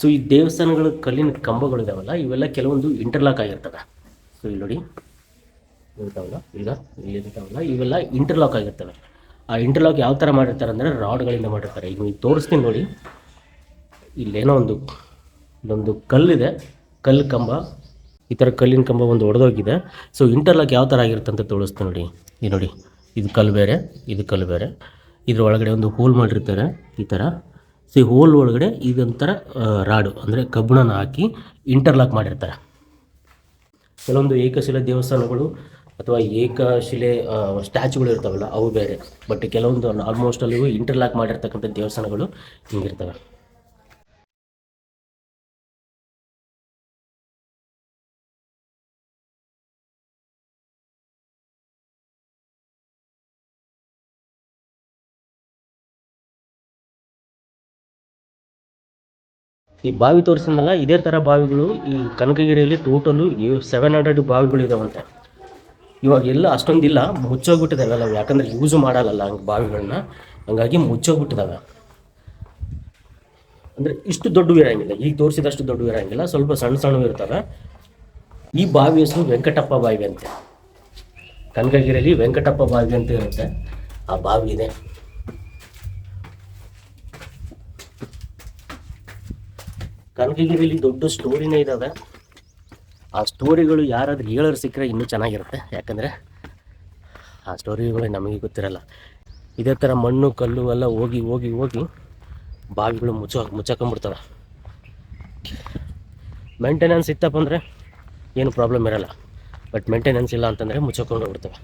So ಈ ದೇವಸ್ಥಾನಗಳ ಕಲ್ಲಿನ ಕಂಬಗಳಿದಾವಲ್ಲ, ಇವೆಲ್ಲ ಕೆಲವೊಂದು ಇಂಟರ್ಲಾಕ್ ಆಗಿರ್ತವೆ ಸೊ ಇಲ್ಲಿ ನೋಡಿ. ಇರ್ತಾವಲ್ಲ, ಈಗ ಇಲ್ಲಿ ಇರ್ತಾವಲ್ಲ, ಇವೆಲ್ಲ ಇಂಟರ್ಲಾಕ್ ಆಗಿರ್ತವೆ. ಆ ಇಂಟರ್ಲಾಕ್ ಯಾವ ಥರ ಮಾಡಿರ್ತಾರೆ ಅಂದರೆ ರಾಡ್ಗಳಿಂದ ಮಾಡಿರ್ತಾರೆ. ಈಗ ನೀವು ತೋರಿಸ್ತೀನಿ ನೋಡಿ. ಇಲ್ಲೇನೋ ಒಂದು, ಇಲ್ಲೊಂದು ಕಲ್ಲಿದೆ. ಕಲ್ಲು ಕಂಬ, ಈ ಥರ ಕಲ್ಲಿನ ಕಂಬ ಒಂದು ಒಡೆದೋಗಿದೆ. ಸೊ ಇಂಟರ್ಲಾಕ್ ಯಾವ ಥರ ಆಗಿರುತ್ತೆ ಅಂತ ತೋರಿಸ್ತೀನಿ ನೋಡಿ. ಈ ನೋಡಿ. ಇದು ಕಲ್ಲು ಬೇರೆ, ಇದು ಕಲ್ಲು ಬೇರೆ. ಇದ್ರ ಒಳಗಡೆ ಒಂದು ಹೋಲ್ ಮಾಡಿರ್ತಾರೆ. ಈ ಥರ ಸೊ ಈ ಹೋಲ್ ಒಳಗಡೆ ಇದೊಂಥರ ರಾಡು, ಅಂದರೆ ಕಬ್ಬಿಣನ ಹಾಕಿ ಇಂಟರ್ಲಾಕ್ ಮಾಡಿರ್ತಾರೆ. ಕೆಲವೊಂದು ಏಕಶಿಲೆ ದೇವಸ್ಥಾನಗಳು ಅಥವಾ ಏಕಶಿಲೆ ಸ್ಟ್ಯಾಚುಗಳು ಇರ್ತಾವಲ್ಲ, ಅವು ಬೇರೆ. ಬಟ್ ಕೆಲವೊಂದು ಆಲ್ಮೋಸ್ಟ್ ಅಲ್ಲಿ ಇಂಟರ್ಲಾಕ್ ಮಾಡಿರ್ತಕ್ಕಂಥ ದೇವಸ್ಥಾನಗಳು ಹಿಂಗಿರ್ತವೆ. ಈ ಬಾವಿ ತೋರಿಸಿದ್ನಲ್ಲ, ಇದೇ ಥರ ಬಾವಿಗಳು ಈ ಕನಕಗಿರಿಯಲ್ಲಿ ಟೋಟಲು ಸೆವೆನ್ ಹಂಡ್ರೆಡ್ ಬಾವಿಗಳು ಇದಾವಂತೆ. ಇವಾಗ ಎಲ್ಲ ಅಷ್ಟೊಂದಿಲ್ಲ, ಮುಚ್ಚೋಗ್ಬಿಟ್ಟಿದೆ ಎಲ್ಲ ಯಾಕಂದ್ರೆ ಯೂಸ್ ಮಾಡಲ್ಲ ಹಂಗೆ ಬಾವಿಗಳನ್ನ. ಹಂಗಾಗಿ ಮುಚ್ಚೋಗ್ಬಿಟ್ಟಿದಾವೆ. ಅಂದರೆ ಇಷ್ಟು ದೊಡ್ಡವು ಇರೋಂಗಿಲ್ಲ ಈಗ ತೋರಿಸಿದಷ್ಟು ದೊಡ್ಡವು ಇರೋಂಗಿಲ್ಲ ಸ್ವಲ್ಪ ಸಣ್ಣ ಸಣ್ಣವು ಇರ್ತವೆ. ಈ ಬಾವಿ ಹೆಸರು ವೆಂಕಟಪ್ಪ ಬಾವಿ ಅಂತೆ. ಕನಕಗಿರಿಯಲ್ಲಿ ವೆಂಕಟಪ್ಪ ಬಾವಿ ಅಂತ ಇರುತ್ತೆ. ಆ ಬಾವಿ ಇದೆ. ಕನಕಗಿರಿಯಲ್ಲಿ ದೊಡ್ಡ ಸ್ಟೋರಿನೇ ಇದ್ದಾವೆ ಆ ಸ್ಟೋರಿಗಳು ಯಾರಾದ್ರೂ ಹೇಳೋರು ಸಿಕ್ಕರೆ ಇನ್ನೂ ಚೆನ್ನಾಗಿರುತ್ತೆ. ಯಾಕಂದರೆ ಆ ಸ್ಟೋರಿಗಳು ನಮಗೆ ಗೊತ್ತಿರಲ್ಲ. ಇದೇ ಥರ ಮಣ್ಣು, ಕಲ್ಲು ಎಲ್ಲ ಹೋಗಿ ಹೋಗಿ ಹೋಗಿ ಬಾವಿಗಳು ಮುಚ್ಚ ಮುಚ್ಚಾಕೊಂಡ್ಬಿಡ್ತವೆ. ಮೇಂಟೆನೆನ್ಸ್ ಇತ್ತಪ್ಪ ಅಂದರೆ ಏನು ಪ್ರಾಬ್ಲಮ್ ಇರಲ್ಲ. ಬಟ್ ಮೇಂಟೆನೆನ್ಸ್ ಇಲ್ಲ ಅಂತಂದರೆ ಮುಚ್ಚಕೊಂಡು ಹೋಗ್ಬಿಡ್ತವೆ